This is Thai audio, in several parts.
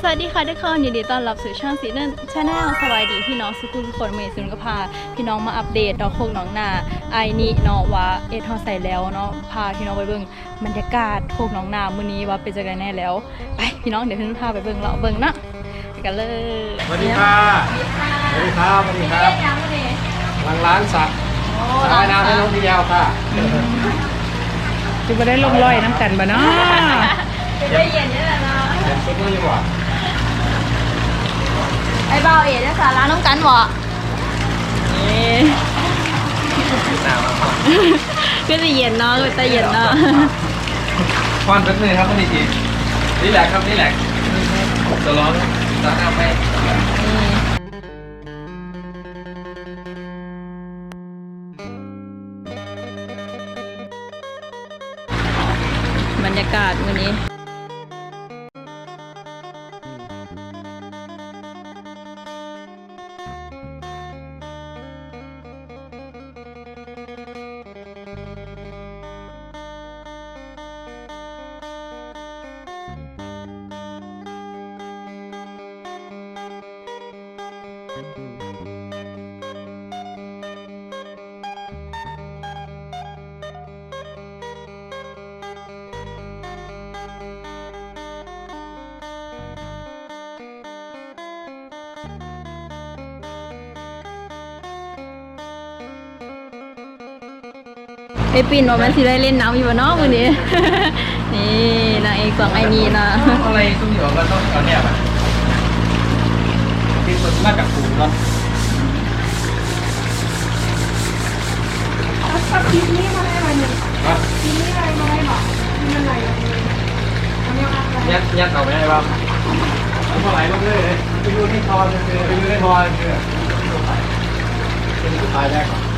สวัสดีค่ะทุกคนยินดีต้อนรับสู่ช่องซีเนนชาแนลสวัสดีพี่น้องสุขุมทุกคนเมย์ซุนก็พา พี่น้องมาอัปเดตน้องโคกน้องนาไอนี่เนาะว่าเอทอใส่แล้วเนาะพาพี่น้องไปเบิ่งบรรยากาศโคกน้องนามื้อนี้ว่าเป็นจังไดแน่แล้ว ไปพี่น้องเดี๋ยวพี่นุ่นพาไปเบิ่งเลาะเบิ่งเนาะไปกันเลยสวัสดีค่ะสวัสดีครับสวัสดีครับหลังร้านสักร้านน้ำให้น้องพี่ยาวค่ะจะมาได้ลงรอยน้ำกันบ่เนาะจะได้เย็นนี่แหละเนาะเห็นชุดนี้อยู่บ่ ไอ้เบาเอ๋ได้สาระน้องกันบ่นี่หนาวมากก็จะเย็นเนาะก็จะเย็นเนาะควันเป็นเลยครับคุณดีจีนี่แหละครับนี่แหละจะร้อนจะน้ำให้บรรยากาศวันนี้ ไอปิ่นว่ามันสิได้เล่นน้ำอยู่บ่เนาะวันนี้ นี่นางเอกสองไอนีนะ อะไรตุ้มอยู่ก็ต้องเอาเนี่ยแบ บกินมันน่ากับปูก่อนถ้าคลิปนี้มาได้วันหนึ่งนะคลิปนี้อะไรมาได้หรอมันอะไรทำยังไงยัดยัดเอาไม่ได้บ้างมันเท่าไหร่ลงเลยไปดูที่ทอนเลยไปดูที่ทอนเลยเป็นสุดท้ายแรกก่อน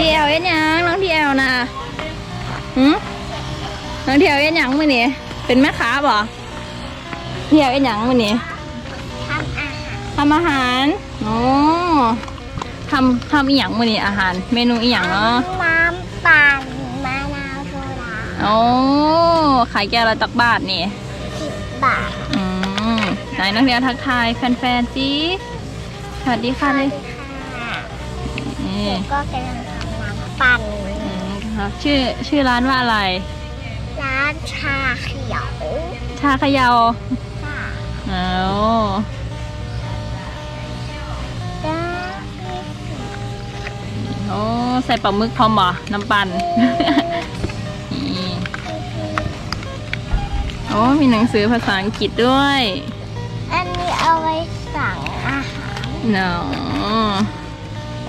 ทีเอลเอ็นหยังน้องทีเอลนะหืมน้องทีเอลเอ็นหยังมื้อนี้เป็นแม่ค้าบ่ทีเอลเอ็นหยังมื้อนี้ทำอาหารโอ้ทำทำอีหยังมื้อนี้อาหาร เมนูอีหยังเนาะน้ำปั่นมะนาวโซดาโอ้ขายแก้วละจักบาทนี่สิบบาทอืมไหนน้องเดียวทักทายแฟนๆสิสวัสดีค่ะเลยค่ะนี่ก็กำลังทำน้ำ ปั่นอืมครับชื่อชื่อร้านว่าอะไร ร้านชาเขียวชาเขยาวค่ะเอาจ้าโอ้ใส่ปลาหมึกพร้อมบ่น้ำปั่น นี่โอ้มีหนังสือภาษาอังกฤษด้วยอันนี้เอาไว้สั่งอาหารเนาะ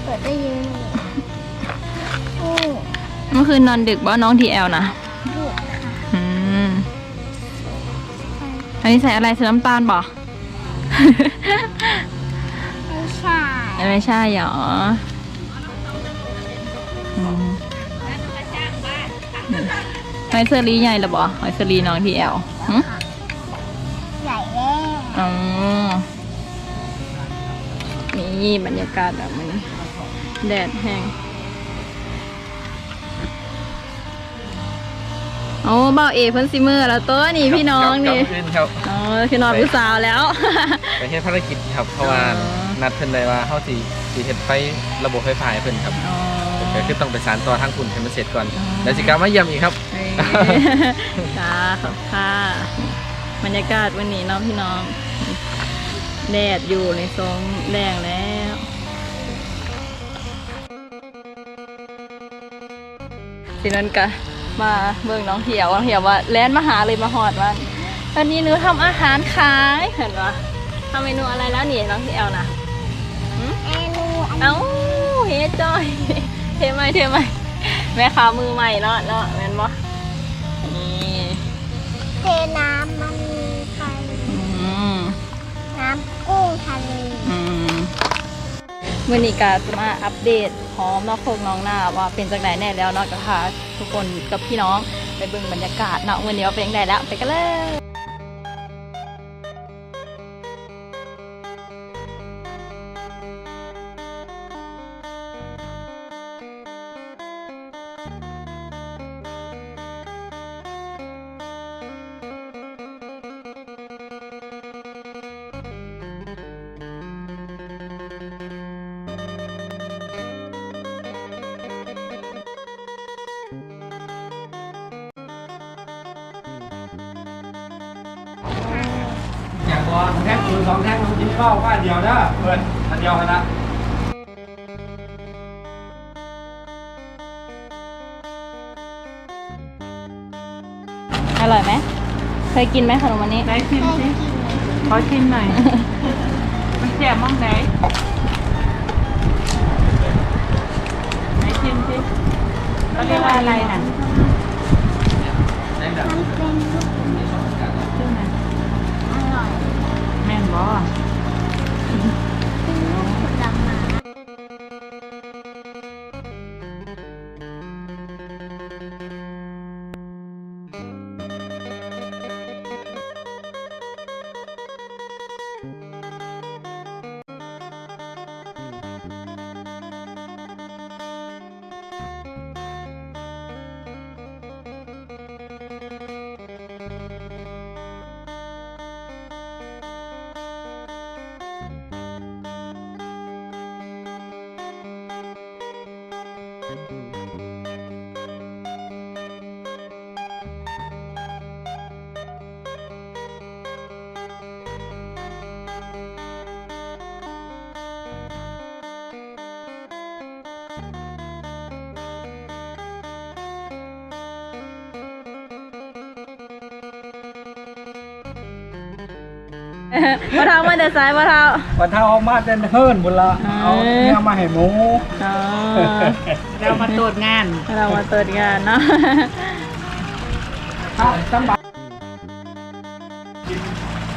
เปิดได้เยอะเลยอืมเมื่อคืนนอนดึกบ่น้องทีแอลนะถูกค่ะอืมอันนี้ใส่อะไรใส่น้ำตาลบ่ ไม่ใช่ไม่ใช่หรออืมหอยเซอรี่ใหญ่หรือบ่หอยเซอรี่น้องทีแอลหึใหญ่แน่อ๋อนี่บรรยากาศแบบนี้ แดดแห้ง โอ้เบาเอเพิ่นซิเมอร์แล้วตัวนี่พี่น้องนี่ ขึ้นครับอ๋อคือนอนผู้สาวแล้ว ไปเฮ็ดภารกิจครับ เพราะว่าอ๋อ นัดเพิ่นเลยว่าเฮาสิสิเฮ็ดไฟระบบไฟฟ้าให้เพิ่นครับอ๋อ ก็คือต้องไปสานต่อทางคุณให้มันเสร็จก่อนอ๋อ แล้วสิกลับมาเยี่ยมอีกครับ เอ้ยจ้าขอบค่ะ บรรยากาศวันนี้เน้องพี่น้อง แดดอยู่ในทรงแดงแล้วทีนั้นก็ มาเบิ่งน้องเหี่ยวน้องเหี่ยวว่าแลนมาหาเลยมาหอดวันวันนี้หนูทำอาหารขายเห็นปะทำเมนูอะไรแล้วนี่น้องเหี่ยวนะเมนูอันเอ้าเฮ้จอยเทไหมเทไหมแม่ค้ามือใหม่เนาะเนาะแม่นบ่นี่เทน้ำมันไทยอืมน้ำกุ้งทะเลอืม มื่อนี้ก็จะมาอัปเดตพร้อมนอกโคกน้องหน้าว่าเป็นจากไหนแน่แล้วเนาะก็พาทุกคนกับพี่น้องไปเบิ่งบรรยากาศเนาะวันนี้ว่าเป็นยังไงแล้วไปกันเลย มือสองแท่งลงกินข้าวบ้านเดียวนะเปิดอันเดียวนะอร่อยไหมเคยกินไหมขนมวันนี้ไหนชิมสิขอชิมหน่อย มันแจ่มมากไหนไหนชิมสิเขาเรียกว่าอะไรน่ะ มันเป็นลูกอร่อย แม่ Thank you. มะเท้ามาแต่ซ้ายมะเท้าวันเท้าเอามาเดินเฮิร์นบุญละอ่าเอาเนี่ยมาให้หมูอ๋อเรามาตรวจงาน เรามาเปิดงานเนาะครับตั้งบัตร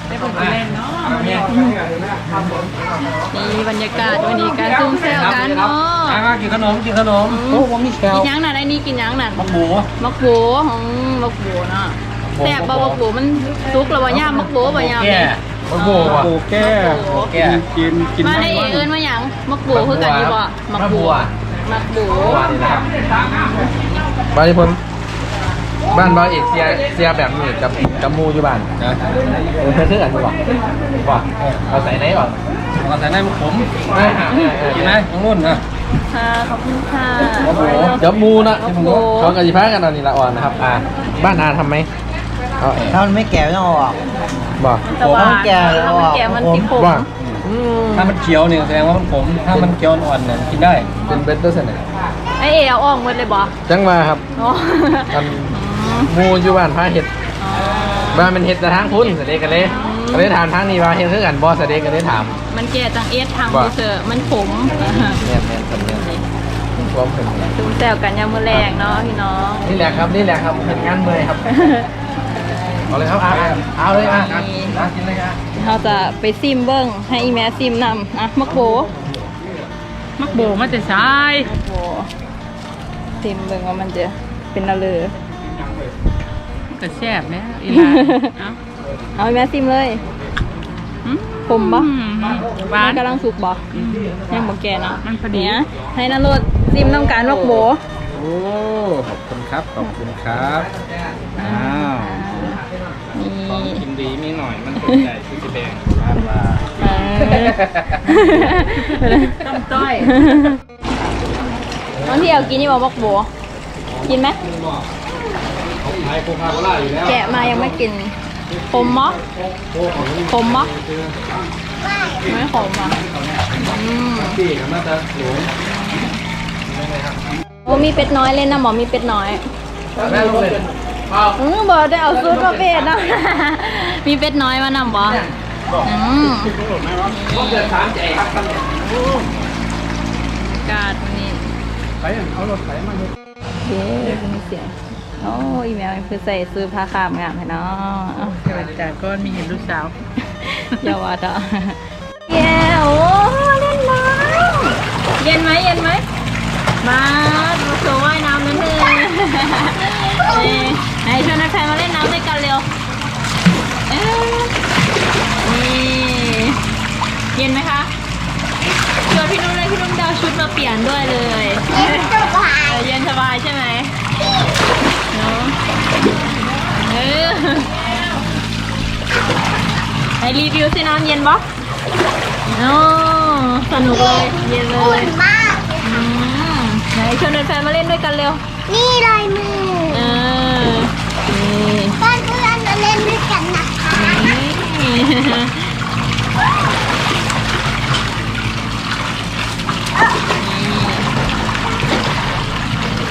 ได้ผลเล่นเนาะเนี่ยนี่บรรยากาศวันนี้การซุ่มแซวกันเนาะมากินขนมกินขนมโอ้ผมมีแคลกินยังน่ะได้นี่กินยังน่ะมักหมูมักโบของมักโบเนาะแซ่บบ่มักโบมันสุกแล้วว่าย่ามมักโบบ่ย่ามนี่ มักโบอะโบแก้โบแก้ กินกินมาได้เอิ้นว่าหยังมักโบคือกันอยู่บ่มักโบมักโบบ้านที่ผมบ้านบ้านเอกเสียเสียแบบนี้กับกับหมูอยู่บ้านนะเออคือกันอยู่บ่บ่เอาใส่ไหนก่อนเราใส่ในมุกผมเออเออเออกินไหมของนุ่นนะค่ะขอบคุณค่ะโอ้โหจับหมูนะมักโบเขากันจีพากันตอนนี้ละอ่อนนะครับอ่าบ้านอาทำไหมเอาถ้ามันไม่แก่ไม่ต้องเอาออก บ่ แต่ว่าถ้ามันแก่แล้วถ้ามันแก่มันสิขมว่าอืมถ้ามันเขียวเนี่ยแสดงว่ามันขมถ้ามันเขียวอ่อนเนี่ยกินได้ เป็นเบสเตอร์เสนอไอเอเอาออกหมดเลยบ่จังมาครับโอ้กันหมูอยู่บ้านพาเห็ดบ้านเป็นเห็ดแต่ทางพุ่นเสด็จกันเลยก็เลยถามทางนี้ว่าเห็ดคือกันบ่เสด็จกันเลยถาม มันแก่จังเอสทางว่า ดูเซอร์มันขมเนี่ยเนี่ยสำเนียงรวมถึงซุ่มแซวกันยามมื้อแรงเนาะพี่น้อง นี่แหละครับนี่แหละครับเป็นงานเมื่อยครับ เอาเลยครับอะอะเอาเลยอะอะอะกินเลยอะเราจะไปซิมเบิ้งให้อีแม่ซิมนำอะมักโบมักโบมาแต่ซ้ายมักโบซิมเบิ้งว่ามันจะเป็นอะไรก็แซ่บเนี่ยอีหลานเอ้าเอาอีแม่ซิมเลยอืมขมปะอืมหวาน กำลังสุกบ่ยังบ่แก่เนาะมันพอดี เยให้นรดซิมน้ำการมักโบโอ้ ขอบคุณครับ ขอบคุณครับอ้าว นี่ กินดีมี หน่อยมันสนใจคือสีแดงบ้านว่าเออต้มต้อยน้องที่เอากินนี่บอกมักโบกินไหมไอ้โคคาโคล่าอยู่แล้วแกะมายังไม่กินขมมะขมมะไม่ขมอะอืมพี่กับน่าจะหลงโอ้มีเป็ดน้อยเล่นนะหมอมีเป็ดน้อยแม่ลงเลย อืมบอกได้เอาซุดมาเป็ดนะมีเป็ดน้อยมานำบ่อืมต้องเดินสามใจครับกาดวันนี้ไปเอารถไปมาเลยเย้มีเสียงโอ้อีแมวเพื่อใส่ซื้อผ้าขามงามให้เนาะจากก้อนมีเห็นลูกสาวอย่าว่าต่อเย้โอ้เล่นน้ำเย็นไหมเย็นไหมมา ไหนชวนแฟนมาเล่นน้ำด้วยกันเร็วเอ้ยนี่เย็นไหมคะชวนพี่นุ่นเลยพี่นุ่นเดาชุดมาเปลี่ยนด้วยเลยเย็นสบาย เออเย็นสบายใช่ไหมเนาะเออไหนรีวิวสิน้ำเย็นปะโอ้สนุกเลย เย็นเลอุ่ยนมาก อืมไหนชวนแฟนๆมาเล่นด้วยกันเร็ว นี่ลายมือเออ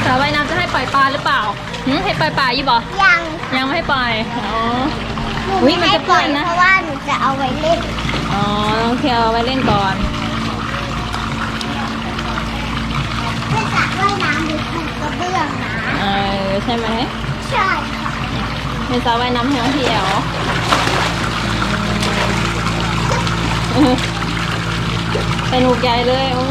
สาวว่ายน้ำจะให้ปล่อยปลาหรือเปล่าหึให้ปล่อยปลายี่บอยังยังไม่ให้ปล่อยอ๋อ หนูไม่ให้ปล่อยนะ เพราะว่าหนูจะเอาไว้เล่นอ๋อน้องเคลไว้เล่นก่อน เพื่อจะว่ายน้ำหรือปลูกกระเบื้องนะเออใช่ไหมใช่ค่ะ เป็นสาวว่ายน้ำให้น้องเที่ยว สนุกใหญ่เลย โอ้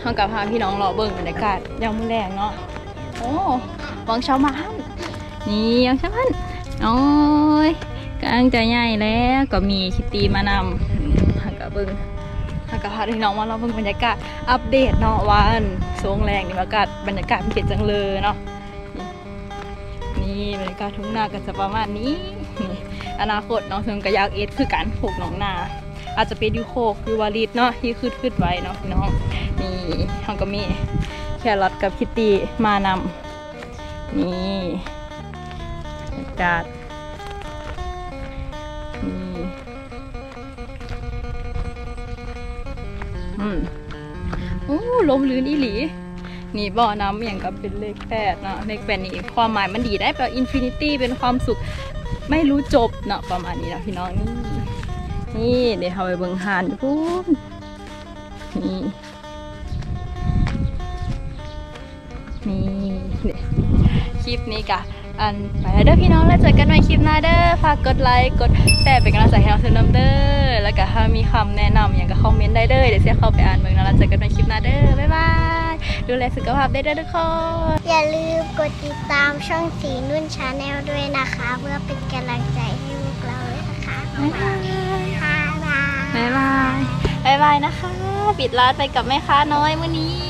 เฮากับพาพี่น้องรอเบิ่งบรรยากาศยามมื้อแรงเนาะโอ้วังชาวบ้านนี่วังชาวบ้านโอ้ยกำลังจะใหญ่แล้วก็มีคิตตี้มานำหากับเบิ่งหากับพาพี่น้องมาเราเบิ่งบรรยากาศอัปเดตเนาะวันสวงแรงนี่บรรยากาศบรรยากาศมันเก็ดจังเลยเนาะนี่บรรยากาศทุ่งนาก็จะประมาณนี้อนาคตน้องเทิงกับยากเอสคือการปลูกหนองนา อาจจะเป็นยูโคกคือวาลิดเนาะที่ขึ้นขึ้นไว้เนาะพี่น้องนี่ เขาก็มีแครอทกับคิตตี้มานำนี่ากาศนี่อืมโอ้ลมลื่นอีหลี นี่บ่อน้ำอย่างกับเป็นเลขแปดเนาะเลขแปดนี่ความหมายมันดีได้แปลอินฟินิตี้เป็นความสุขไม่รู้จบเนาะประมาณนี้นะพี่น้องนี่นี่เดี๋ยวเราไปเบิ่งหานพูนนี่นี่ ลิปนี้กะอันไปแล้วเด้อพี่น้องแล้วเจอกันใหม่คลิปหน้าเด้อฝากกดไลค์กดแชร์เป็นกำลังใจให้เราเสนำเด้อแล้วก็ถ้ามีคำแนะนำอย่างก็คอมเมนต์ได้เด้อเดี๋ยวเสียเข้าไปอ่านเบิ่งนะแล้วเจอกันใหม่คลิปหน้าเด้อบ๊ายบายดูแลสุขภาพได้เด้อทุกคนอย่าลืมกดติดตามช่องสีนุ่นชาแนลด้วยนะคะ เพื่อเป็นกำลังใจให้พวกเราด้วยนะคะบ๊ายบายค่ะบ๊ายบายบ๊ายบายบ๊ายบายนะคะ ปิดร้านไปกับแม่ค้าน้อยมื้อนี้